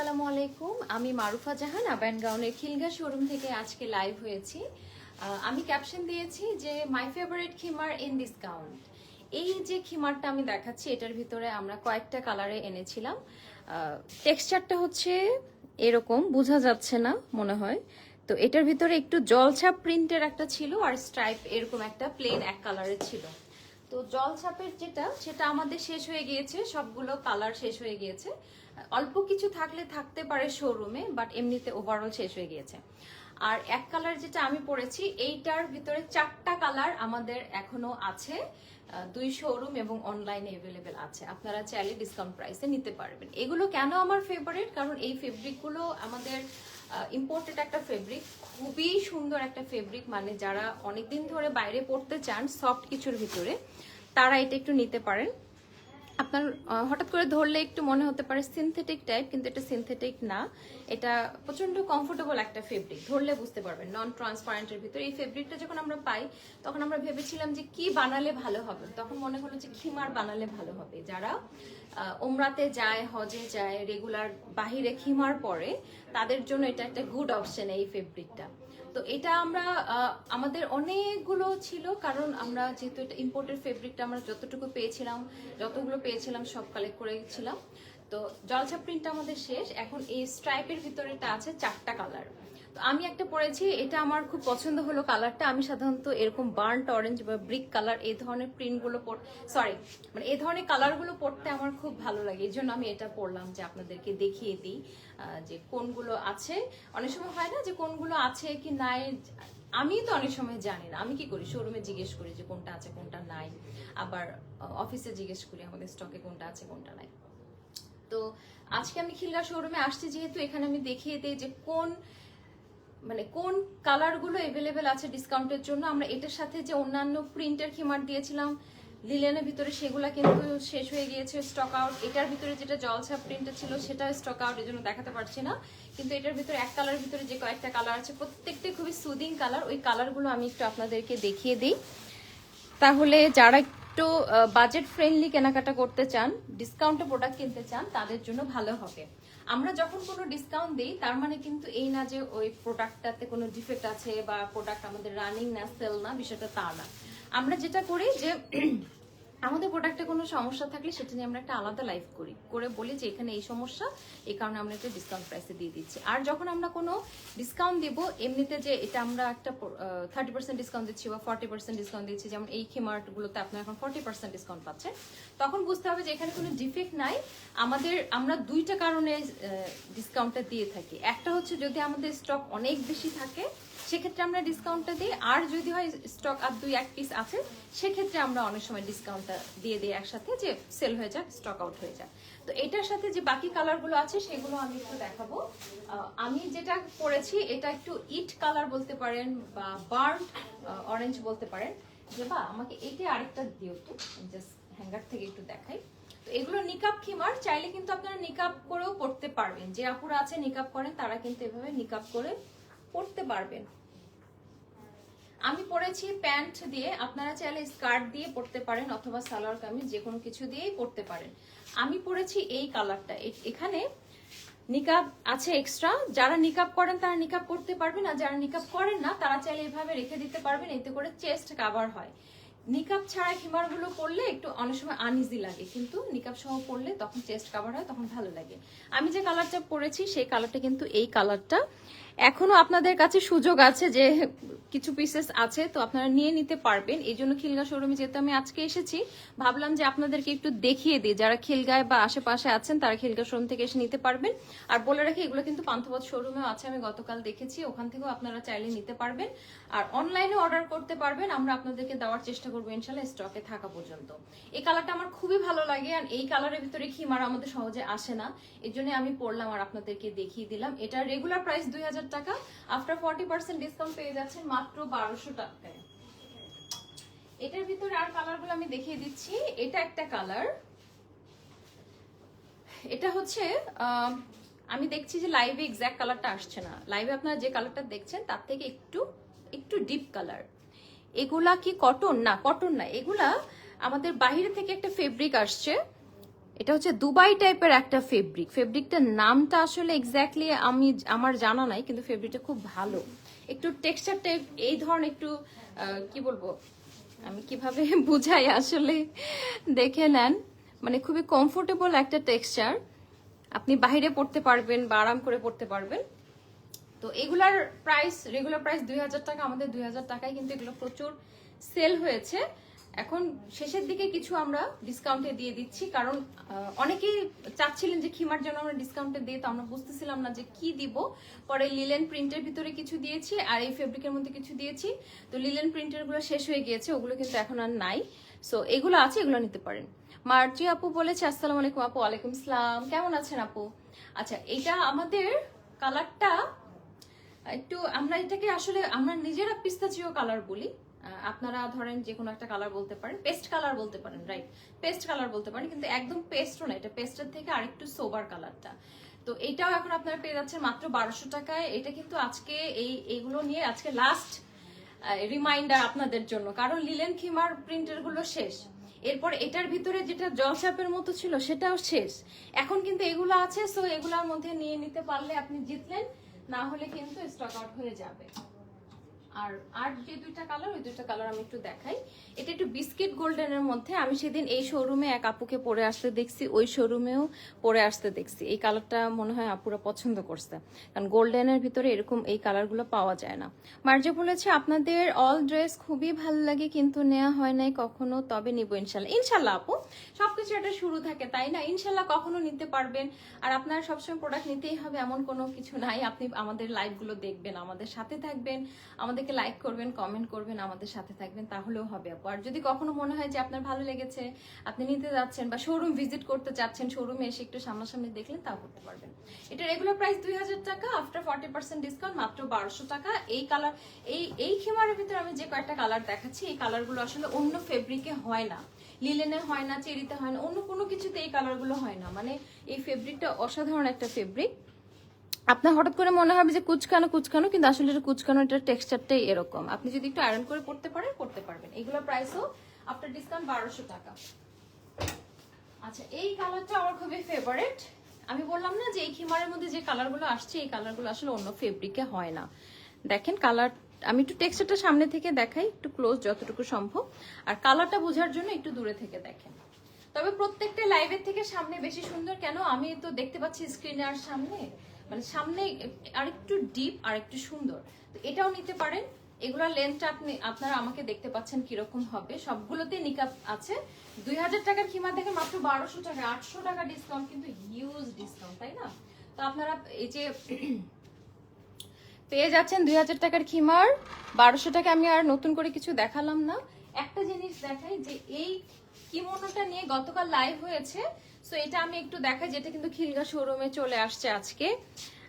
আসসালামু আলাইকুম। আমি মারুফা জাহান আবায়ন গাউনের খিলগা শোরুম থেকে আজকে লাইভ হয়েছি। আমি ক্যাপশন দিয়েছি যে মাই ফেভারিট খিমার ইন ডিসকাউন্ট এই যে খিমারটা আমি দেখাচ্ছি, এটার ভিতরে আমরা কয়েকটা কালারে এনেছিলাম। টেক্সচারটা হচ্ছে এরকম, বোঝা যাচ্ছে না মনে হয়। তো এটার ভিতরে একটু জলছাপ প্রিন্টের একটা ছিল আর স্ট্রাইপ এরকম একটা প্লেন এক কালারের ছিল। তো জলছাপের যেটা, সেটা আমাদের শেষ হয়ে গিয়েছে, সবগুলো কালার শেষ হয়ে গিয়েছে। অল্প কিছু থাকলে থাকতে পারে শোরুমে বাট এমনিতে ওভারঅল শেষ হয়ে গিয়েছে। আর এক কালার যেটা আমি পরেছি, এইটার ভিতরে চারটা কালার আমাদের এখনও আছে দুই শোরুম এবং অনলাইনে অ্যাভেলেবেল আছে। আপনারা চাইলে ডিসকাউন্ট প্রাইসে নিতে পারবেন। এগুলো কেন আমার ফেভারিট কারণ এই ফেব্রিকগুলো আমাদের ইম্পোর্টেড একটা ফেব্রিক খুবই সুন্দর একটা ফেব্রিক মানে যারা অনেকদিন ধরে বাইরে পড়তে চান সফট কিছুর ভিতরে, তারা এটা একটু নিতে পারেন। আপনার হঠাৎ করে ধরলে একটু মনে হতে পারে সিনথেটিক টাইপ কিন্তু এটা সিনথেটিক না। এটা প্রচণ্ড কমফোর্টেবল একটা ফেব্রিক ধরলে বুঝতে পারবেন নন ট্রান্সপারেন্টের ভিতরে। এই ফেব্রিকটা যখন আমরা পাই, তখন আমরা ভেবেছিলাম যে কি বানালে ভালো হবে। তখন মনে হলো যে খিমার বানালে ভালো হবে। যারা ওমরাতে যায়, হজে যায় রেগুলার বাহিরে খিমার পরে, তাদের জন্য এটা একটা গুড অপশন এই ফেব্রিকটা তো এটা আমরা আমাদের অনেকগুলো ছিল, কারণ আমরা যেহেতু এটা ইম্পোর্টেড ফেব্রিকটা আমরা যতটুকু পেয়েছিলাম, যতগুলো পেয়েছিলাম সব কালেক্ট করেছিলাম তো জলছা প্রিন্টটা আমাদের শেষ, এখন এই স্ট্রাইপের ভিতরেটা আছে চারটা কালার তো আমি একটা পরেছি এটা আমার খুব পছন্দ হলো কালারটা। আমি সাধারণত এরকম বার্নড অরেঞ্জ বা ব্রিক কালার এই ধরনের প্রিন্টগুলো পর সরি মানে এই ধরনের কালারগুলো পরতে আমার খুব ভালো লাগে। এই জন্য আমি এটা পরলাম যে আপনাদেরকে দেখিয়ে দিই যে কোনগুলো আছে। অনেক সময় হয় না যে কোনগুলো আছে কি নাই, আমি তো অনেক সময় জানি না। আমি কি করি? শোরুমে জিজ্ঞেস করি যে কোনটা আছে, কোনটা নাই। আবার অফিসে জিজ্ঞেস করি আমাদের স্টকে কোনটা আছে, কোনটা নাই। তো আজকে আমি খিলগা শোরুমে আসছি যেহেতু এখানে আমি দেখিয়ে দিই যে কোন মানে কোন কালারগুলো এভেলেবেল আছে ডিসকাউন্টের জন্য, আমরা এটার সাথে যে অন্যান্য প্রিন্টের খিমার দিয়েছিলাম লিলেনের ভিতরে সেগুলা কিন্তু শেষ হয়ে গিয়েছে স্টক আউট এটার ভিতরে যেটা জলছাপ প্রিন্টার ছিল সেটা স্টক আউট এর জন্য দেখাতে পারছি না। কিন্তু এটার ভিতরে এক কালারের ভিতরে যে কয়েকটা কালার আছে প্রত্যেকটাই খুবই সুদিং কালার ওই কালারগুলো আমি একটু আপনাদেরকে দেখিয়ে দিই। তাহলে যারা একটু বাজেট ফ্রেন্ডলি কেনাকাটা করতে চান ডিসকাউন্টে প্রোডাক্ট কিনতে চান, তাদের জন্য ভালো হবে। আমরা যখন কোনো ডিসকাউন্ট দিই, তার মানে কিন্তু এই না যে ওই প্রোডাক্টটাতে কোনো ডিফেক্ট আছে বা প্রোডাক্ট আমাদের রানিং না সেল না, বিষয়টা তা না। আমরা যেটা করি যে আমাদের প্রোডাক্টে কোনো সমস্যা থাকলে সেটা নিয়ে আমরা একটা আলাদা লাইভ করি। করে বলি যে এখানে এই সমস্যা, এই কারণে আমরা একটা ডিসকাউন্ট প্রাইসে দিয়ে দিচ্ছি। আর যখন আমরা কোনো ডিসকাউন্ট দিব, এমনিতে যে এটা আমরা একটা থার্টি পার্সেন্ট ডিসকাউন্ট দিচ্ছি বা ফর্টি পার্সেন্ট ডিসকাউন্ট দিচ্ছি, যেমন এই খেমার্টগুলোতে আপনার এখন ফর্টি পার্সেন্ট ডিসকাউন্ট পাচ্ছেন, তখন বুঝতে হবে যে এখানে কোনো ডিফেক্ট নাই। আমাদের, আমরা দুইটা কারণে ডিসকাউন্টটা দিয়ে থাকি। একটা হচ্ছে যদি আমাদের স্টক অনেক বেশি থাকে সেক্ষেত্রে আমরা ডিসকাউন্টটা দিই। আর যদি হয় স্টক আর দুই, এক পিস আছে, সেক্ষেত্রে আমরা অনেক সময় ডিসকাউন্টটা দিয়ে দিই একসাথে যে সেল হয়ে যাক স্টক আউট হয়ে যাক। তো এটার সাথে যে বাকি কালারগুলো আছে, সেগুলো আমি একটু দেখাবো। আমি যেটা পরেছি এটা একটু ইট কালার বলতে পারেন বা বার্ন অরেঞ্জ বলতে পারেন। যে বা, আমাকে এটা আরেকটা দিও তো জাস্ট হ্যাঙ্গার থেকে একটু দেখাই। তো এগুলো নিকাপ খিমার চাইলে কিন্তু আপনারা নিকাপ করেও পড়তে পারবেন। যে আপুরা আছে নিকাপ করেন, তারা কিন্তু এভাবে নিকাপ করে পড়তে পারবেন। আমি পরেছি প্যান্ট দিয়ে, আপনারা চাইলে স্কার্ট দিয়ে পড়তে পারেন অথবা সালোয়ার কামিজ যে কোনো কিছু দিয়েই পড়তে পারেন। আমি পরেছি এই কালারটা। এখানে নিকাব আছে এক্সট্রা যারা নিকাব করেন, তারা নিকাব করতে পারবেন, আর যারা নিকাব করেন না, তারা চাইলে এভাবে রেখে দিতে পারবেন, এতে করে চেস্ট কাভার হয়। নিকাব ছাড়া হিমারগুলো পরলে একটু অনেক সময় আনইজি লাগে, কিন্তু নিকাব সহ পরলে তখন চেস্ট কাভার হয়, তখন ভালো লাগে। আমি যে কালারটা পরেছি, সেই কালারটা কিন্তু এই কালারটা এখনও আপনাদের কাছে সুযোগ আছে যে কিছু পিসেস আছে, তো আপনারা নিয়ে নিতে পারবেন। এই জন্য খিলগা শোরুমে যেহেতু আমি আজকে এসেছি, ভাবলাম যে আপনাদেরকে একটু দেখিয়ে দিই। যারা খিলগায় বা আশেপাশে আছেন, তারা খিলগা শোরুম থেকে এসে নিতে পারবেন। আর বলে রাখি, এগুলো কিন্তু পান্থপথ শোরুমেও আছে, আমি গতকাল দেখেছি। ওখান থেকেও আপনারা চাইলে নিতে পারবেন। আর অনলাইনে অর্ডার করতে পারবেন। আমরা আপনাদেরকে দেওয়ার চেষ্টা করব ইনশাল্লাহ স্টকে থাকা পর্যন্ত। এই কালারটা আমার খুবই ভালো লাগে, আর এই কালারের ভিতরে খিমার আমাদের সহজে আসে না। এর জন্য আমি পড়লাম আর আপনাদেরকে দেখিয়ে দিলাম। এটা রেগুলার প্রাইস দুই হাজার টাকা। আফটার ফর্টি পার্সেন্ট ডিসকাউন্ট পেয়ে যাচ্ছেন মাত্র বারোশো টাকায়। এটার ভিতরে আর কালারগুলো আমি দেখিয়ে দিচ্ছি। এটা একটা কালার এটা হচ্ছে আমি দেখছি যে লাইভে এক্স্যাক্ট কালারটা আসছে না। লাইভে আপনারা যে কালারটা দেখছেন, তার থেকে একটু একটু ডিপ কালার এগুলা কি কটন না কটন না। এগুলা আমাদের বাইরে থেকে একটা ফেব্রিক আসছে। এটা হচ্ছে দুবাই টাইপের একটা ফেব্রিক ফেব্রিকটার নামটা আসলে এক্স্যাক্টলি আমি আমার জানা নাই, কিন্তু ফেব্রিকটা খুব ভালো। একটু টেক্সচার টাইপ এই ধরনের একটু কি বলব? আমি কীভাবে বুঝাই আসলে? দেখে নেন। মানে খুবই কমফোর্টেবল একটা টেক্সচার আপনি বাইরে পড়তে পারবেন বা আরাম করে পড়তে পারবেন। তো এগুলার প্রাইস রেগুলার প্রাইস দুই হাজার টাকা, আমাদের দুই হাজার টাকায় কিন্তু এগুলো প্রচুর সেল হয়েছে। এখন শেষের দিকে কিছু আমরা ডিসকাউন্টে দিয়ে দিচ্ছি, কারণ অনেকেই চাচ্ছিলেন যে খিমার জন্য আমরা ডিসকাউন্টে দিই তো আমরা বুঝতেছিলাম না যে কি দিব। পরে লিলেন প্রিন্টের ভিতরে কিছু দিয়েছি আর এই ফেব্রিকের মধ্যে কিছু দিয়েছি। তো লিলেন প্রিন্টেরগুলো শেষ হয়ে গিয়েছে, ওগুলো কিন্তু এখন আর নাই। সো এগুলো আছে, এগুলো নিতে পারেন। মার্জি আপু বলেছে, আসসালামু আলাইকুম আপু, ওয়ালাইকুম সালাম কেমন আছেন আপু? আচ্ছা এটা আমাদের কালারটা একটু আমরা এটাকে আসলে, আমরা নিজেরা পিস্তাচিও কালার বলি। আপনারা ধরেন যে কোনো একটা কালার বলতে পারেন পেস্ট কালার বলতে পারেন রাইট পেস্ট কালার বলতে পারেন, কিন্তু একদম পেস্টও না, এটা পেস্টের থেকে আরেকটু সোবার কালারটা তো এটাও এখন আপনারা পেয়ে যাচ্ছেন মাত্র বারোশো টাকায়। এটা কিন্তু আজকে এই, এগুলো নিয়ে আজকে লাস্ট রিমাইন্ডার আপনাদের জন্য। কারণ লিলেন খিমার প্রিন্টারগুলো শেষ। এরপর এটার ভিতরে যেটা জলসাপের মতো ছিল, সেটাও শেষ। এখন কিন্তু এগুলো আছে সো এগুলোর মধ্যে নিয়ে নিতে পারলে আপনি জিতলেন, না হলে কিন্তু স্টক আউট হয়ে যাবে। আর আর যে দুইটা কালার ওই দুইটা কালার আমি একটু দেখাই। এটা একটু বিস্কিট গোল্ডেনের মধ্যে। আমি সেদিন এই শোরুমে এক আপুকে পরে আসতে দেখছি, ওই শোরুমেও পরে আসতে দেখছি। এই কালারটা মনে হয় আপুরা পছন্দ করছে। কারণ গোল্ডেনের ভিতরে এরকম এই কালারগুলো পাওয়া যায় না। মার্জে বলেছে, আপনাদের অল ড্রেস খুবই ভালো লাগে, কিন্তু নেওয়া হয় নাই কখনো, তবে নিব ইনশাল্লাহ ইনশাল্লাহ আপু, সবকিছু একটা শুরু থাকে, তাই না? ইনশাল্লাহ কখনো নিতে পারবেন। আর আপনার সবসময় প্রোডাক্ট নিতেই হবে, এমন কোনো কিছু নাই। আপনি আমাদের লাইভগুলো দেখবেন, আমাদের সাথে থাকবেন, আমাদেরকে লাইক করবেন কমেন্ট করবেন, আমাদের সাথে থাকবেন, তাহলেও হবে আপু। আর যদি কখনো মনে হয় যে আপনার ভালো লেগেছে, আপনি নিতে যাচ্ছেন বা শোরুম ভিজিট করতে চাচ্ছেন শোরুমে এসে একটু সামনাসামনি দেখলেন, তাও করতে পারবেন। এটা রেগুলার প্রাইস দুই হাজার টাকা আফটার ফর্টি পার্সেন্ট ডিসকাউন্ট মাত্র বারোশো টাকা। এই কালার এই এই খেমারের ভিতরে আমি যে কয়েকটা কালার দেখাচ্ছি, এই কালারগুলো আসলে অন্য ফেব্রিকে হয় না। লিলেনে হয় না, চেরিতে হয় না, অন্য কোনো কিছুতে এই কালারগুলো হয় না। মানে এই ফেব্রিকটা অসাধারণ একটা ফেব্রিক আপনার হঠাৎ করে মনে হবে যে কুচকানো কুচকানো, কিন্তু আসলে এটা কুচকানো এটার টেক্সচারটাই এরকম। আপনি যদি একটু আয়রন করে পড়তে পারেন, পড়তে পারবেন। এগুলোর প্রাইসও আফটার ডিসকাউন্ট বারোশো টাকা। আচ্ছা এই কালারটা আমার খুবই ফেভারিট আমি বললাম না যে এই খিমারের মধ্যে যে কালারগুলো আসছে, এই কালারগুলো আসলে অন্য ফেব্রিকে হয় না। দেখেন কালার আমি একটু টেক্সচারটা সামনে থেকে দেখাই, একটু ক্লোজ যতটুকু সম্ভব। আর কালারটা বোঝার জন্য একটু দূরে থেকে দেখেন। তবে প্রত্যেকটা লাইভের থেকে সামনে বেশি সুন্দর। কেন? আমি তো দেখতে পাচ্ছি স্ক্রিনে আর সামনে। মানে সামনে আরেকটু ডিপ আর একটু সুন্দর। তো এটাও নিতে পারেন। এগুলোর লেন্থটা আপনি, আপনারা আমাকে দেখতে পাচ্ছেন কীরকম হবে। সবগুলোতে নিকাপ আছে। দুই হাজার টাকার খিমা থেকে মাত্র বারোশো টাকা, আটশো টাকা ডিসকাউন্ট কিন্তু হিউজ ডিসকাউন্ট তাই না? তো আপনারা এই যে পেয়ে যাচ্ছেন দুই হাজার টাকার খিমার বারোশো টাকা আমি আর নতুন করে কিছু দেখালাম না। একটা জিনিস দেখাই যে এই কিমোনোটা নিয়ে গতকাল লাইভ হয়েছে। সো এটা আমি একটু দেখাই, যেটা কিন্তু খিলগা শোরুমে চলে আসছে আজকে।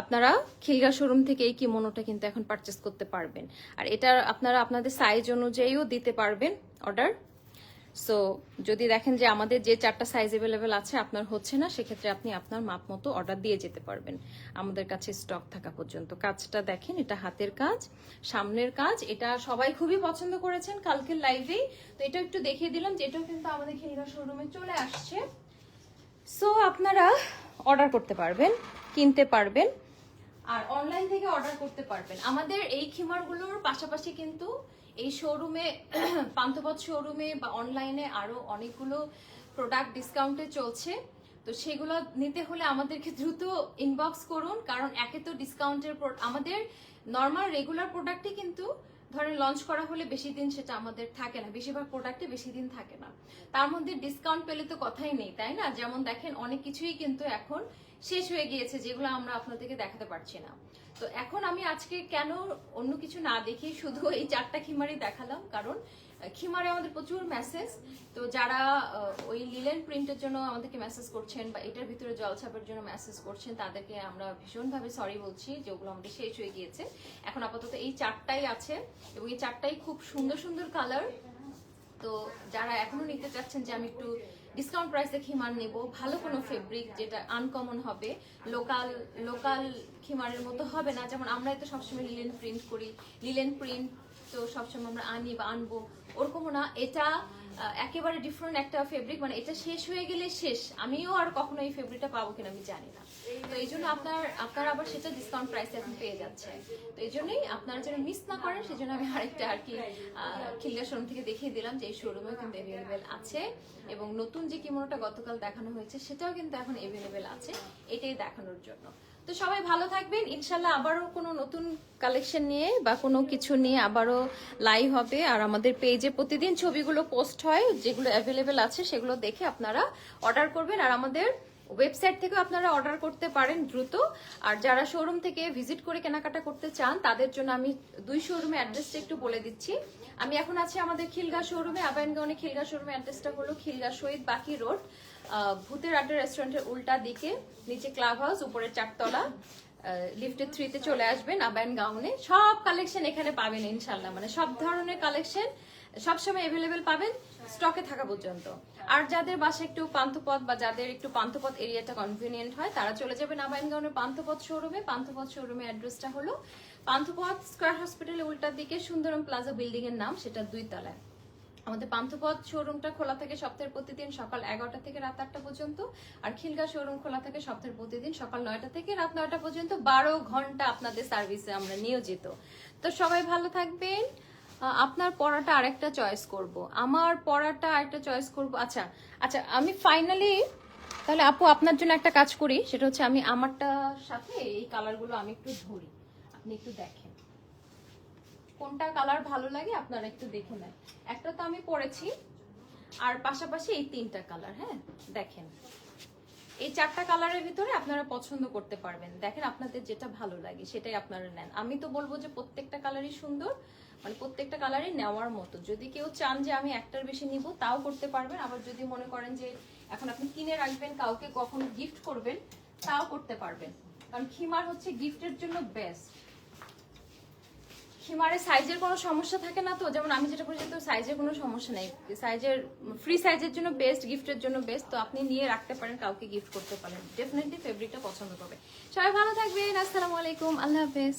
আপনারা খিলগা শোরুম থেকে এই কিমোনোটা কিন্তু এখন পারচেস করতে পারবেন। আর এটা আপনারা আপনাদের সাইজ অনুযায়ীও দিতে পারবেন অর্ডার সো যদি দেখেন যে আমাদের যে চারটা সাইজ অ্যাভেলেবেল আছে, আপনার হচ্ছে না, সেক্ষেত্রে আপনি আপনার মাপ মতো অর্ডার দিয়ে যেতে পারবেন। আমাদের কাছে স্টক থাকা পর্যন্ত। কাজটা দেখেন, এটা হাতের কাজ, সামনের কাজ, এটা সবাই খুবই পছন্দ করেছেন কালকের লাইভেই তো এটা একটু দেখিয়ে দিলাম যে এটাও কিন্তু আমাদের খিলগা শোরুমে চলে আসছে। সো আপনারা অর্ডার করতে পারবেন, কিনতে পারবেন। আর অনলাইন থেকে অর্ডার করতে পারবেন। আমাদের এই খিমারগুলোর পাশাপাশি কিন্তু এই শোরুমে পান্থপথ শোরুমে বা অনলাইনে আরও অনেকগুলো প্রোডাক্ট ডিসকাউন্টে চলছে। তো সেগুলো নিতে হলে আমাদেরকে দ্রুত ইনবক্স করুন, কারণ একে তো ডিসকাউন্টের আমাদের নর্মাল রেগুলার প্রোডাক্টই কিন্তু ধরেন লঞ্চ করা হলে বেশি দিন সেটা আমাদের থাকে না। বেশিরভাগ প্রোডাক্টে বেশি দিন থাকে না। তার মধ্যে ডিসকাউন্ট পেলে তো কথাই নেই, তাই না? যেমন দেখেন, অনেক কিছুই কিন্তু এখন শেষ হয়ে গিয়েছে, যেগুলো আমরা আপনাদেরকে দেখাতে পারছি না। তো এখন আমি আজকে কেন অন্য কিছু না দেখি শুধু এই চারটা খিমারই দেখালাম, কারণ খিমারে আমাদের প্রচুর মেসেজ তো যারা ওই লিলেন প্রিন্টের জন্য আমাদেরকে মেসেজ করছেন বা এটার ভিতরে জলছাপের জন্য মেসেজ করছেন, তাদেরকে আমরা ভীষণভাবে সরি বলছি যে ওগুলো আমাদের শেষ হয়ে গিয়েছে। এখন আপাতত এই চারটাই আছে এবং এই চারটাই খুব সুন্দর সুন্দর কালার তো যারা এখনও নিতে চাচ্ছেন যে আমি একটু ডিসকাউন্ট প্রাইসে খিমার নেব, ভালো কোনো ফেব্রিক যেটা আনকমন হবে লোকাল লোকাল খিমারের মতো হবে না। যেমন আমরা তো সবসময় লিলেন প্রিন্ট করি লিলেন প্রিন্ট তো সবসময় আমরা আনি বা আনব। ওরকমও না, এটা একেবারে ডিফারেন্ট একটা ফেব্রিক মানে এটা শেষ হয়ে গেলে শেষ। আমিও আর কখনো এই ফেব্রিকটা পাবো কিনা আমি জানি না। তো এই জন্য আপনার আপনার আবার সেটা ডিসকাউন্ট প্রাইসে এখন পেয়ে যাচ্ছে। তো এই জন্যই আপনারা যেন মিস না করেন সেজন্য আমি আরেকটা আর কি খিলগা শোরুম থেকে দেখিয়ে দিলাম যে এই শোরুমেও কিন্তু অ্যাভেলেবেল আছে। এবং নতুন যে কিমোনোটা গতকাল দেখানো হয়েছে, সেটাও কিন্তু এখন অ্যাভেলেবেল আছে, এটাই দেখানোর জন্য। তো সবাই ভালো থাকবেন। ইনশাল্লাহ আবারও কোনো নতুন কালেকশন নিয়ে বা কোনো কিছু নিয়ে আবারও লাইভ হবে। আর আমাদের পেজে প্রতিদিন ছবিগুলো পোস্ট হয়, যেগুলো অ্যাভেলেবেল আছে সেগুলো দেখে আপনারা অর্ডার করবেন। আর আমাদের ওয়েবসাইট থেকেও আপনারা অর্ডার করতে পারেন দ্রুত। আর যারা শোরুম থেকে ভিজিট করে কেনাকাটা করতে চান, তাদের জন্য আমি দুই শোরুমে অ্যাড্রেসটা একটু বলে দিচ্ছি। আমি এখন আছি আমাদের খিলগা শোরুমে আবায়নগাঁওনে খিলগা শোরুমে অ্যাড্রেসটা হলো খিলগা শহীদ বাকি রোড ভূতের আড্ডা রেস্টুরেন্টের উল্টা দিকে, নিচে ক্লাব হাউস উপরে চারতলা লিফটের থ্রিতে চলে আসবেন আবায়ন গাউনে। সব কালেকশন এখানে পাবেন ইনশাল্লাহ মানে সব ধরনের কালেকশন সবসময় অ্যাভেলেবেল পাবেন স্টকে থাকা পর্যন্ত। আর যাদের বাসা একটু পান্থপথ বা যাদের একটু পান্থপথ এরিয়াটা কনভিনিয়েন্ট হয়, তারা চলে যাবেন আবায়নগাঁওয়ের পান্থপথ শোরুমে পান্থপথ শোরুমের অ্যাড্রেসটা হলো পান্থপথ স্কোয়ার হসপিটালের উল্টার দিকে সুন্দরম প্লাজা বিল্ডিং এর নাম, সেটা দুই তলায়। আমাদের পান্থপথ শোরুমটা খোলা থাকে সপ্তাহের প্রতিদিন সকাল এগারোটা থেকে রাত আটটা পর্যন্ত, আর খিলগা শোরুম খোলা থাকে সপ্তাহের প্রতিদিন সকাল নয়টা থেকে রাত নয়টা পর্যন্ত, বারো ঘণ্টা আপনাদের সার্ভিসে আমরা নিয়োজিত। তো সবাই ভালো থাকবেন। আপনার পড়াটা আরেকটা চয়েস করব। আমার পড়াটা আরেকটা চয়েস করব। আচ্ছা আচ্ছা আমি ফাইনালি তাহলে আপু, আপনার জন্য একটা কাজ করি। সেটা হচ্ছে আমি আমারটার সাথে এই কালারগুলো আমি একটু ধরি। আপনি একটু দেখেন। কোনটা কালার ভালো লাগে আপনারা একটু দেখে নেন। একটা তো আমি পরেছি, আর পাশাপাশি এই তিনটা কালার হ্যাঁ? দেখেন। এই চারটা কালারের ভিতরে আপনারা পছন্দ করতে পারবেন। দেখেন আপনাদের যেটা ভালো লাগে, সেটাই আপনারা নেন। আমি তো বলব যে প্রত্যেকটা কালারই সুন্দর মানে প্রত্যেকটা কালারই নেওয়ার মতো। যদি কেউ চান যে আমি একটার বেশি নিব, তাও করতে পারবেন। আবার যদি মনে করেন যে এখন আপনি কিনে রাখবেন, কাউকে কখনো গিফট করবেন, তাও করতে পারবেন। কারণ খিমার হচ্ছে গিফটের জন্য বেস্ট হিমারে সাইজের কোনো সমস্যা থাকে না তো? যেমন আমি যেটা করেছি তো সাইজের কোনো সমস্যা নেই। সাইজের ফ্রি সাইজের জন্য বেস্ট গিফটের জন্য বেস্ট তো আপনি নিয়ে রাখতে পারেন, কাউকে গিফট করতে পারেন। ডেফিনেটলি ফেব্রিকটা পছন্দ করবে। সবাই ভালো থাকবেন, আসসালামু আলাইকুম, আল্লাহ হাফেজ।